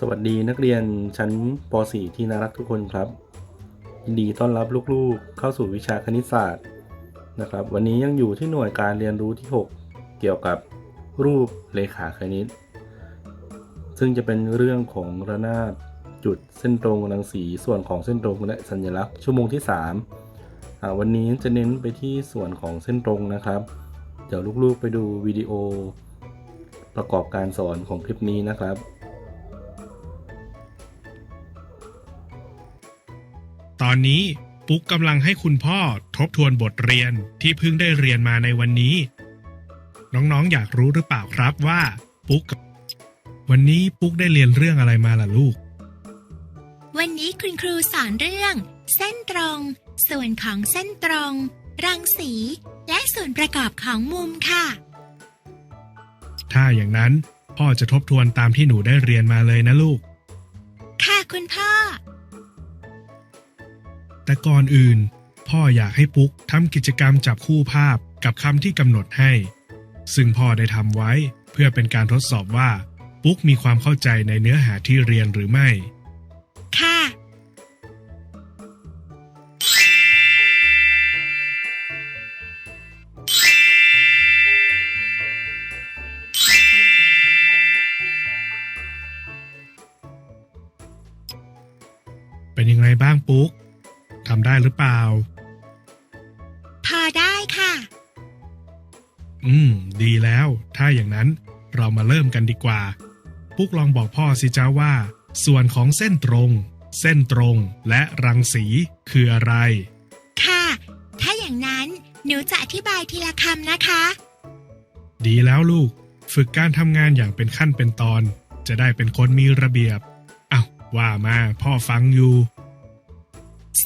สวัสดีนักเรียนชั้นป .4 ที่น่ารักทุกคนครับยินดีต้อนรับลูกๆ เข้าสู่วิชาคณิตศาสตร์นะครับ วันนี้ยังอยู่ที่หน่วยการเรียนรู้ที่ 6 เกี่ยวกับรูปเลขาคณิต ซึ่งจะเป็นเรื่องของระนาบจุดเส้นตรงรังสีส่วนของเส้นตรงและสัญลักษณ์ชั่วโมงที่3วันนี้จะเน้นไปที่ส่วนของเส้นตรงนะครับ เดี๋ยวลูกๆไปดูวิดีโอ ประกอบการสอนของคลิปนี้นะครับ ตอนนี้ปุ๊กกำลังให้คุณพ่อทบทวนบทเรียนที่เพิ่งได้เรียนมาในวันนี้ น้องๆ อยากรู้หรือเปล่าครับว่า ปุ๊ก วันนี้ปุ๊กได้เรียนเรื่องอะไรมาล่ะลูก วันนี้คุณครูสอนเรื่อง เส้นตรง ส่วนของเส้นตรง รังสี และส่วนประกอบของมุมค่ะ ถ้าอย่างนั้น พ่อจะทบทวนตามที่หนูได้เรียนมาเลยนะลูก ค่ะคุณพ่อ แต่ก่อนอื่น พ่ออยากให้ปุ๊กทำกิจกรรมจับคู่ภาพกับคำที่กำหนดให้ ซึ่งพ่อได้ทำไว้เพื่อเป็นการทดสอบว่า ปุ๊กมีความเข้าใจในเนื้อหาที่เรียนหรือไม่ บ้างปุ๊กทำได้หรือเปล่า พอได้ค่ะ อืม ดีแล้ว ถ้าอย่างนั้นเรามาเริ่มกันดีกว่า ปุ๊กลองบอกพ่อสิจ้าว่า ส่วนของเส้นตรง เส้นตรงและรังสีคืออะไร ค่ะ ถ้าอย่างนั้นหนูจะอธิบายทีละคำนะคะ ดีแล้วลูก ฝึกการทำงานอย่างเป็นขั้นเป็นตอน จะได้เป็นคนมีระเบียบอ้าวว่ามาพ่อฟังอยู่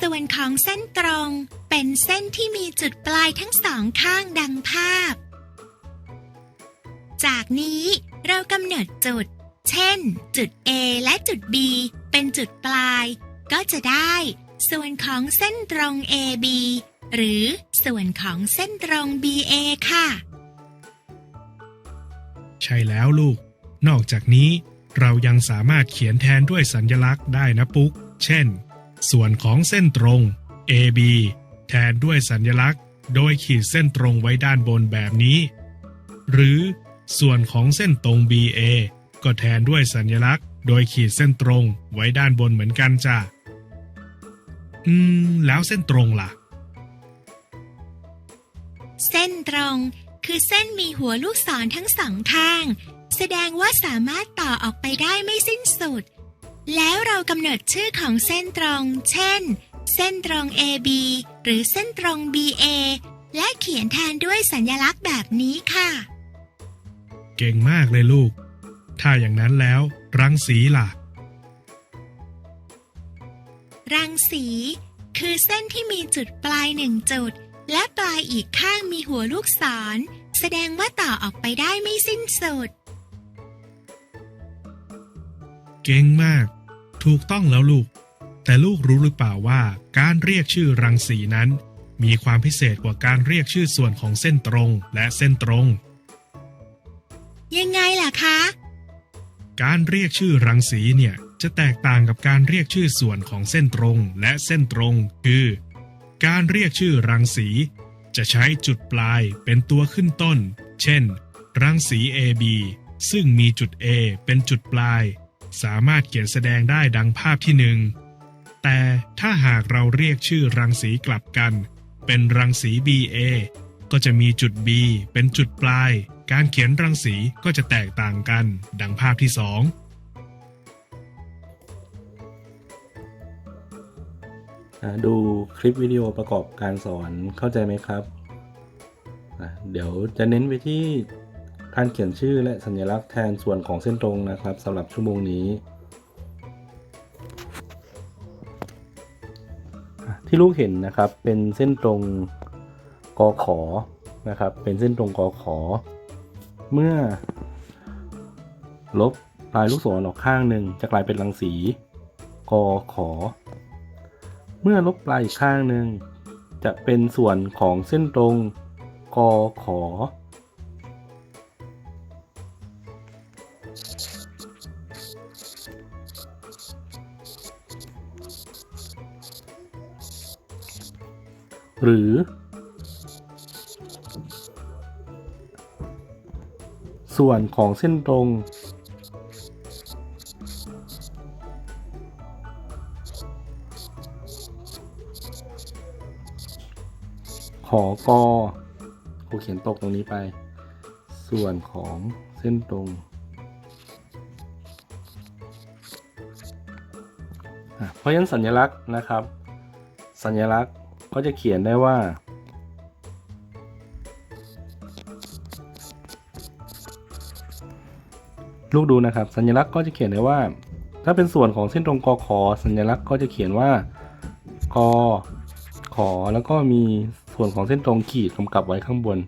ส่วนของเส้นตรงเป็นเส้นที่มีจุดปลายทั้งสองข้างดังภาพ จากนี้เรากำหนดจุด เช่น จุด A และจุด B เป็นจุดปลาย ก็จะได้ ส่วนของเส้นตรง AB หรือส่วนของเส้นตรง BA ค่ะ ใช่แล้วลูก นอกจากนี้ เรายังสามารถเขียนแทนด้วยสัญลักษณ์ได้นะปุ๊ก เช่น ส่วนของเส้นตรง AB แทนด้วยสัญลักษณ์ โดยขีดเส้นตรงไว้ด้านบนแบบนี้ หรือส่วนของเส้นตรง BA ก็แทนด้วยสัญลักษณ์ โดยขีดเส้นตรงไว้ด้านบนเหมือนกันจ้ะ อืม แล้วเส้นตรงล่ะ เส้นตรงคือเส้นมีหัวลูกศรทั้งสองข้าง แสดงว่าสามารถต่อออกไปได้ไม่สิ้นสุด แล้วเรากำหนดชื่อของเส้นตรง เช่น เส้นตรง AB หรือเส้นตรง BA และเขียนแทนด้วยสัญลักษณ์แบบนี้ค่ะ เก่งมากเลยลูก ถ้าอย่างนั้นแล้วรังสีล่ะ รังสี คือเส้นที่มีจุดปลายหนึ่งจุด และปลายอีกข้างมีหัวลูกศร แสดงว่าต่อออกไปได้ไม่สิ้นสุด เก่งมาก ถูกต้องแล้วลูก แต่ลูกรู้หรือเปล่าว่าการเรียกชื่อรังสีนั้น มีความพิเศษกว่าการเรียกชื่อส่วนของเส้นตรงและเส้นตรง ยังไงล่ะคะ การเรียกชื่อรังสีเนี่ยจะแตกต่างกับการเรียกชื่อส่วนของเส้นตรงและเส้นตรง คือ การเรียกชื่อรังสี จะใช้จุดปลายเป็นตัวขึ้นต้น เช่น รังสี AB ซึ่งมีจุด A เป็นจุดปลาย สามารถเขียนแสดงได้ดังภาพที่หนึ่ง แต่ถ้าหากเราเรียกชื่อรังสีกลับกัน เป็นรังสี BA ก็จะมีจุด B เป็นจุดปลาย การเขียนรังสีก็จะแตกต่างกัน ดังภาพที่สองดูคลิปวิดีโอประกอบการสอนเข้าใจไหมครับ เดี๋ยวจะเน้นไปที่ การเขียนชื่อและสัญลักษณ์แทนส่วนของเส้นตรงนะครับสำหรับชั่วโมงนี้ที่ลูกเห็นนะครับเป็นเส้นตรงกอขอนะครับ เป็นเส้นตรงกอขอ เมื่อ ลบลายลูกศรออกข้างหนึ่งจะกลายเป็นรังสีกอขอ เมื่อลบลายอีกข้างหนึ่งจะเป็นส่วนของเส้นตรงกอขอ หรือ ส่วนของเส้นตรง ขอกอครูเขียนตกตรงนี้ไป ส่วนของเส้นตรงเพราะฉะนั้นสัญลักษณ์นะครับ สัญลักษณ์ ก็จะเขียนได้ว่า ลูกดูนะครับ สัญลักษณ์ก็จะเขียนได้ว่า ถ้าเป็นส่วนของเส้นตรงกอขอสัญลักษณ์ก็จะเขียนว่ากอขอแล้วก็มีส่วนของเส้นตรงขีดกำกับไว้ข้างบน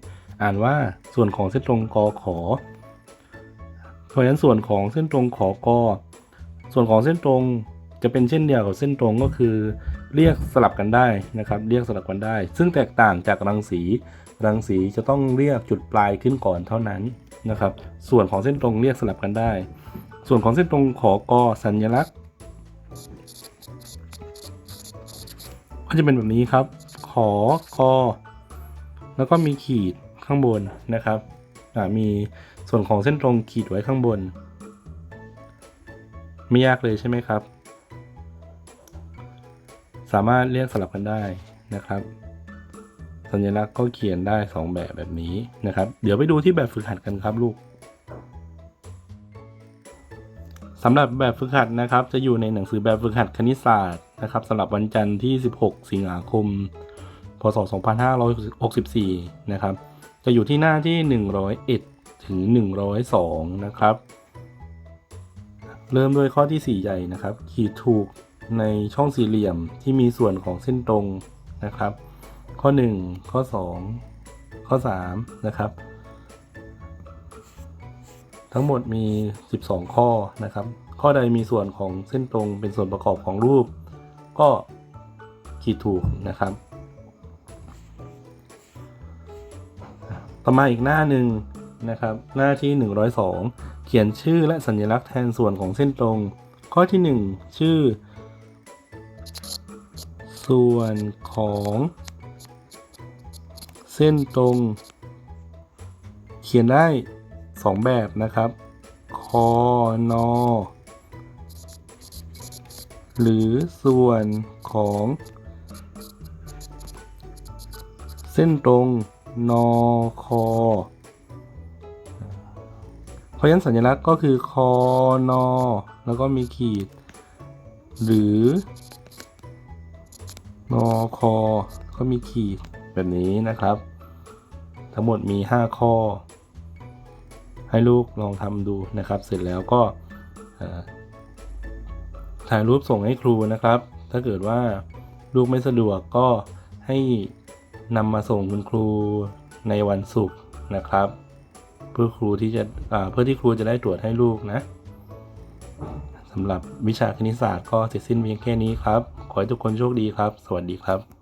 อ่านว่าส่วนของเส้นตรงกอขอเพราะฉะนั้นส่วนของเส้นตรงขอกอส่วนของเส้นตรง จะเป็นเช่นเดียวกับเส้นตรงก็คือ เรียกสลับกันได้นะครับ เรียกสลับกันได้ ซึ่งแตกต่างจากรังสี รังสีจะต้องเรียกจุดปลายขึ้นก่อนเท่านั้นนะครับ ส่วนของเส้นตรงเรียกสลับกันได้ ส่วนของเส้นตรงขอกอสัญลักษณ์ก็จะเป็นแบบนี้ครับ ขอกอแล้วก็มีขีดข้างบนนะครับมีส่วนของเส้นตรงขีดไว้ข้างบน ไม่ยากเลยใช่ไหมครับ สามารถเรียกสลับกันได้นะครับ สัญลักษณ์ก็เขียนได้ 2 แบบแบบนี้นะครับ เดี๋ยวไปดูที่แบบฝึกหัดกันครับลูกสำหรับแบบฝึกหัดนะครับ จะอยู่ในหนังสือแบบฝึกหัดคณิตศาสตร์นะครับสำหรับวันจันทร์ที่ 16 สิงหาคม พศ 2564 นะครับ จะอยู่ที่หน้าที่ 101 ถึง 102 นะครับ เริ่มด้วยข้อที่ 4 ใหญ่นะครับ ขีดถูก ในช่องสี่เหลี่ยมที่มีส่วนของเส้นตรงนะครับ ข้อ 1 ข้อ 2 ข้อ 3 นะครับ ทั้งหมดมี 12 ข้อนะครับ ข้อใดมีส่วนของเส้นตรงเป็นส่วนประกอบของรูป ก็ขีดถูกนะครับ ต่อมาอีกหน้าหนึ่งนะครับ หน้าที่ 102 เขียนชื่อและสัญลักษณ์แทนส่วนของเส้นตรง ข้อที่ 1 ชื่อ ส่วนของเส้นตรง เขียนได้ 2 แบบนะครับ คอนอหรือส่วนของ เส้นตรงนอคอเพราะฉะนั้นสัญลักษณ์ก็คือคอนอแล้วก็มีขีด หรือ นอคอก็มีขีดแบบนี้นะครับ ทั้งหมดมี 5 ข้อ ให้ลูกลองทำดูนะครับ เสร็จแล้วก็ถ่ายรูปส่งให้ครูนะครับ ถ้าเกิดว่าลูกไม่สะดวกก็ให้นำมาส่งคุณครูในวันศุกร์นะครับ เพื่อครูที่จะเพื่อที่ครูจะได้ตรวจให้ลูกนะสำหรับวิชาคณิตศาสตร์ก็เสร็จสิ้นเพียงแค่นี้ครับ ให้ทุกคนโชคดีครับ สวัสดีครับ